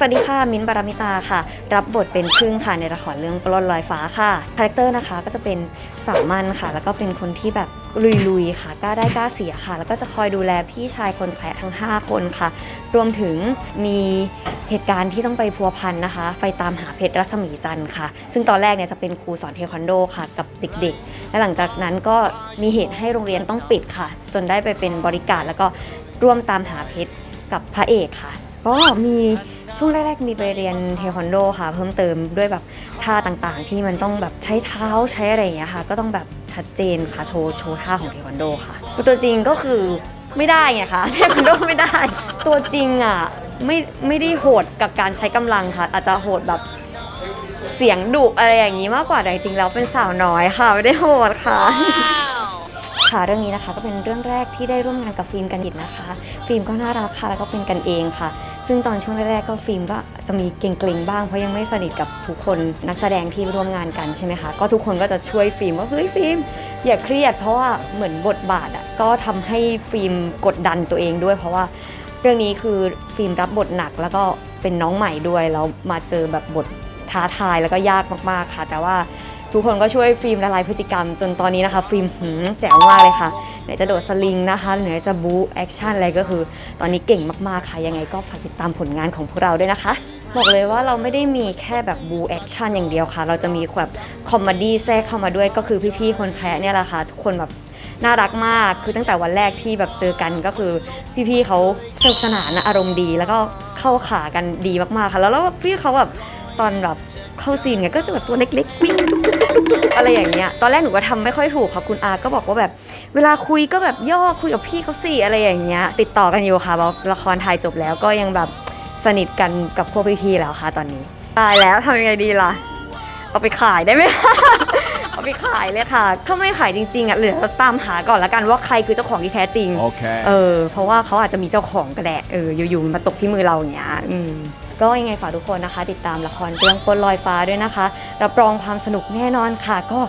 สวัสดีค่ะ มิ้นท์บารมิตาค่ะ รับบทเป็นพึ่งค่ะในละครเรื่องปล้นลอยฟ้าค่ะคาแรคเตอร์นะคะก็จะเป็นสามันค่ะ แล้วก็เป็นคนที่แบบลุยๆค่ะกล้าได้กล้าเสียค่ะ แล้วก็จะคอยดูแลพี่ชายคนแคระทั้ง 5 คนค่ะ รวมถึงมีเหตุการณ์ที่ต้องไปพัวพันนะคะ ไปตามหาเพชรรัศมีจันทร์ค่ะ ซึ่งตอนแรกเนี่ยจะเป็นครูสอนเทควันโดค่ะกับเด็กๆ และหลังจากนั้นก็มีเหตุให้โรงเรียนต้องปิดค่ะ จนได้ไปเป็นบริการแล้วก็ร่วมตามหาเพชรกับพระเอกค่ะ ก็มีช่วงแรกๆมีไปเรียนเทควันโดค่ะ เพิ่มเติมด้วยแบบท่าต่างๆ ที่มันต้องแบบใช้เท้าใช้อะไรอย่างเงี้ยค่ะ ก็ต้องแบบชัดเจนค่ะโชว์โชว์ท่าของเทควันโดค่ะตัวจริงก็คือไม่ได้ไงคะเทควันโดไม่ได้ ตัวจริงอะไม่ไม่ได้โหดกับการใช้กำลังค่ะ อาจจะโหดแบบเสียงดุอะไรอย่างนี้มากกว่าแต่จริงๆแล้วเป็นสาวน้อยค่ะ ไม่ได้โหดค่ะ ค่ะ เรื่องนี้นะคะก็เป็นเรื่องแรกที่ได้ร่วมงานกับฟิล์มกันยิตนะคะ ฟิล์มก็น่ารักค่ะแล้วก็เป็นกันเองค่ะ ซึ่งตอนช่วงแรกๆก็ฟิล์มก็จะมีเกรงๆบ้างเพราะยังไม่สนิทกับทุกคนนักแสดงที่ร่วมงานกันใช่ไหมคะก็ทุกคนก็จะช่วยฟิล์มว่าเฮ้ยฟิล์มอย่าเครียด เพราะว่าเหมือนบทบาทอะก็ทำให้ฟิล์มกดดันตัวเองด้วย เพราะว่าเรื่องนี้คือฟิล์มรับบทหนักแล้วก็เป็นน้องใหม่ด้วยแล้วมาเจอแบบบทท้าทายแล้วก็ยากมากๆค่ะ แต่ว่า ทุกคนก็ช่วยฟิล์มละลายพฤติกรรม จนตอนนี้นะคะ ฟิล์มหืมแจ๋วมากเลยค่ะ ไหนจะโดดสลิงนะคะไหนจะบู๊แอคชั่นอะไรก็คือ ตอนนี้เก่งมากๆค่ะ ยังไงก็ฝากติดตามผลงานของพวกเราด้วยนะคะ บอกเลยว่าเราไม่ได้มีแค่แบบบูแอคชั่นอย่างเดียวค่ะ เราจะมีแบบคอมเมดี้แทรกเข้ามาด้วยก็คือพี่ๆคนแคร์เนี่ยแหละค่ะทุกคนแบบน่ารักมาก คือตั้งแต่วันแรกที่แบบเจอกันก็คือพี่ๆเขาสนุกสนานนะอารมณ์ดี แล้วก็เข้าขากันดีมากๆค่ะ แล้วแล้วพี่เขาแบบตอนแบบ เข้าซีนเนี่ยก็จะแบบตัวเล็กๆวิ่งอะไรอย่างเงี้ย ตอนแรกหนูก็ทำไม่ค่อยถูกค่ะคุณอาก็บอกว่าแบบ เวลาคุยก็แบบย่อคุยกับพี่เขาสิอะไรอย่างเงี้ย ติดต่อกันอยู่ค่ะเพราะละครถ่ายจบแล้วก็ยังแบบสนิทกันกับพวกพี่ๆแล้วค่ะตอนนี้ตายแล้วทำยังไงดีล่ะ เอาไปขายได้ไหมเอาไปขายเลยค่ะ ถ้าไม่ขายจริงๆอะเหลือเราตามหาก่อนละกันว่าใครคือเจ้าของที่แท้จริง Okay. เออ เพราะว่าเขาอาจจะมีเจ้าของก็ได้เอออยู่ๆมันมาตกที่มือเราอย่างเงี้ยอืมก็ยังไงฝากทุกคนนะคะ ติดตามละครเรื่องปนลอยฟ้าด้วยนะคะ รับรองความสนุกแน่นอนค่ะ ก็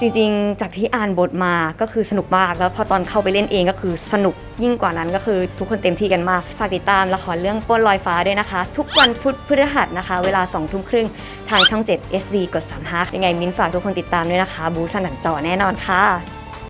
จริงๆ จากที่อ่านบทมาก็คือสนุกมากแล้วพอตอนเข้าไปเล่นเองก็คือสนุกยิ่งกว่านั้นก็คือทุกคนเต็มที่กันมาก ฝากติดตามละครเรื่องปนลอยฟ้าด้วยนะคะ ทุกวันพุธพฤหัสนะคะ เวลา2ทุ่มครึ่งทางช่อง 7 SD กด35ยังไงมิ้นฝากทุกคนติดตามด้วยนะคะ บูสนันจอแน่นอนค่ะ